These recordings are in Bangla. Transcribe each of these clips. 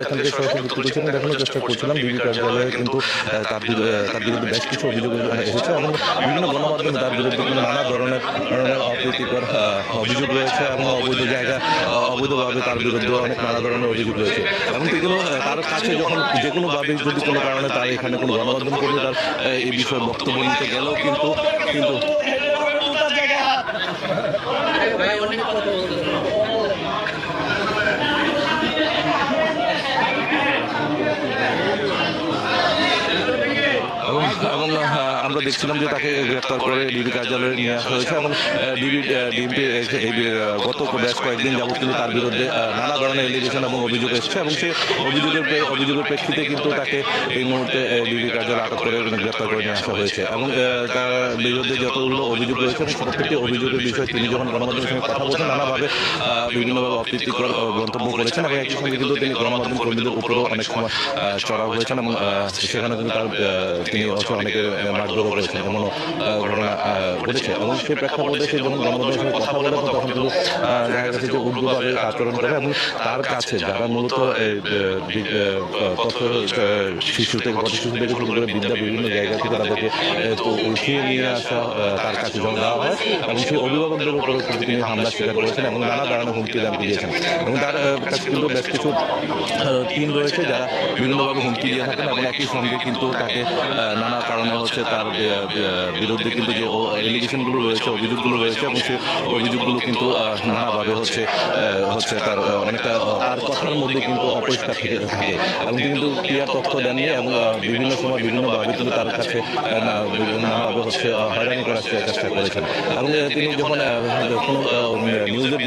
এখান থেকে সরাসরি যুক্ত করেছিলাম দেখানোর চেষ্টা করছিলাম ডিবি কার্যালয়ে কিন্তু তার বিরুদ্ধে তার বিরুদ্ধে বেশ কিছু অভিযোগ এসেছে। এবং বিভিন্ন গণমাধ্যমে তার বিরুদ্ধে কিন্তু নানা ধরনের ধরনের অপ্রীতিকর অভিযোগ রয়েছে এবং অবৈধ জায়গা অবৈধভাবে তার বিরুদ্ধে অনেক নানা ধরনের অভিযোগ রয়েছে। এবং এগুলো তার কাছে যখন যে কোনোভাবে যদি কোনো কারণে তার এখানে কোনো গণমাধ্যম কর্মী তার এই বিষয়ে বক্তব্য নিতে গেলেও কিন্তু কিন্তু এবং আমরা দেখছিলাম যে তাকে গ্রেপ্তার করে ডিবি কার্যালয়ে নিয়ে আসা হয়েছে এবং ডিবি ডিএমপি এই গত বেশ কয়েকদিন যাবত কিন্তু তার বিরুদ্ধে নানা ধরনের এলিগেশন এবং অভিযোগ এসেছে এবং সেই অভিযোগের অভিযোগের প্রেক্ষিতে কিন্তু তাকে এই মুহূর্তে ডিবি কার্যালয়ে আটক করে গ্রেপ্তার করে নিয়ে আসা হয়েছে এবং তার বিরুদ্ধে যতগুলো অভিযোগ রয়েছে প্রত্যেকটি অভিযোগের বিষয়ে তিনি যখন গণমাধ্যমের সঙ্গে কথা বলছেন নানাভাবে বিভিন্নভাবে অপ্রীতিকর মন্তব্য করেছেন এবং একই সঙ্গে কিন্তু তিনি গণমাধ্যম কর্মীদের উপরেও অনেক সময় চড়াও হয়েছেন এবং সেখানে কিন্তু তার তিনি অনেকে মারধরও করেছেন এমনও ঘটনা ঘটেছে। এবং সেই প্রেক্ষাপটে সে যখন গণমাধ্যমের সঙ্গে কথা বলে তখন কিন্তু দেখা গেছে যে উগ্রভাবে আচরণ করে এবং তার কাছে যারা মূলত শিশু থেকে পথ শিশু থেকে শুরু করে বিদ্যা বিভিন্ন জায়গা থেকে তাদেরকে উঠিয়ে নিয়ে আসা তার কাছে যখন দেওয়া হয়, এবং সেই অভিভাবকদের উপরে কিন্তু তিনি হামলা স্বীকার করেছেন এবং নানা ধরনের হুমকি দাম দিয়েছেন। এবং তার কাছে কিন্তু বেশ কিছু টিম রয়েছে যারা বিভিন্নভাবে হুমকি দিয়ে থাকেন এবং একই সঙ্গে কিন্তু তাকে নানা কারণে হচ্ছে তার বিরুদ্ধে কিন্তু যে এলিগেশনগুলো রয়েছে অভিযোগগুলো রয়েছে এবং সেই অভিযোগগুলো কিন্তু নানাভাবে হচ্ছে হচ্ছে তার অনেকটা তার কথার মধ্যে কিন্তু অপরিষ্কার থেকে থাকে। এবং কিন্তু ক্লিয়ার তথ্য দেননি এবং বিভিন্ন সময় বিভিন্নভাবে কিন্তু তার কাছে আহ, না- বিভিন্নভাবে হচ্ছে হয়রানি করার চেষ্টা করেছেন। এবং তিনি যখন কোনো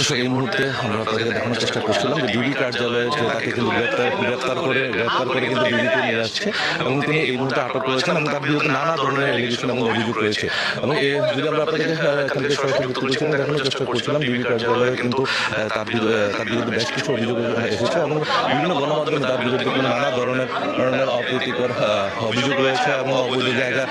দর্শক এই মুহূর্তে আমরা আপনাদেরকে দেখানোর চেষ্টা করছিলাম যে ডিবি কার্যালয়ে তাকে কিন্তু গ্রেপ্তার গ্রেপ্তার করে গ্রেপ্তার করে কিন্তু ডিবিতে নিয়ে যাচ্ছে এবং তিনি এই মুহূর্তে আটক করেছেন এবং তার বিরুদ্ধে নানা ধরনের এলিগেশন এবং অভিযোগ রয়েছে। এবং এ যদি আমরা আপনাদেরকে আহ, এখান থেকে সরাসরি যুক্ত করেছিলাম দেখানোর চেষ্টা করছিলাম ডিবি কার্যালয়ে কিন্তু তার বিরু- আহ, তার বিরুদ্ধে বেশ কিছু অভিযোগ এসেছে এবং বিভিন্ন গণমাধ্যমে তার বিরুদ্ধে কিন্তু নানা ধরনের ধরনের অপ্রীতিকর অভিযোগ রয়েছে এবং অবৈধ জায়গা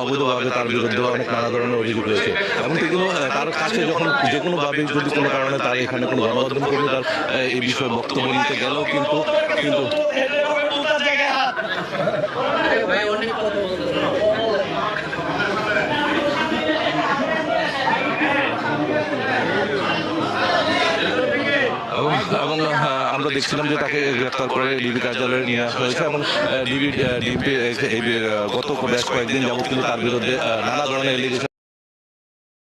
অবৈধভাবে তার বিরুদ্ধে অনেক নানা ধরনের অভিযোগ রয়েছে। এবং এগুলো তার কাছে যখন যে কোনোভাবে যদি কোনো কারণে তার এখানে কোনো গণমাধ্যম কর্মী তার এই বিষয়ে বক্তব্য নিতে গেলেও কিন্তু কিন্তু এবং আমরা দেখছিলাম যে তাকে গ্রেপ্তার করে ডিবি কার্যালয়ে নিয়ে আসা হয়েছে এবং ডিবি আহ, গত বেশ কয়েকদিন যাবত কিন্তু তার বিরুদ্ধে নানা ধরনের এলিগেশন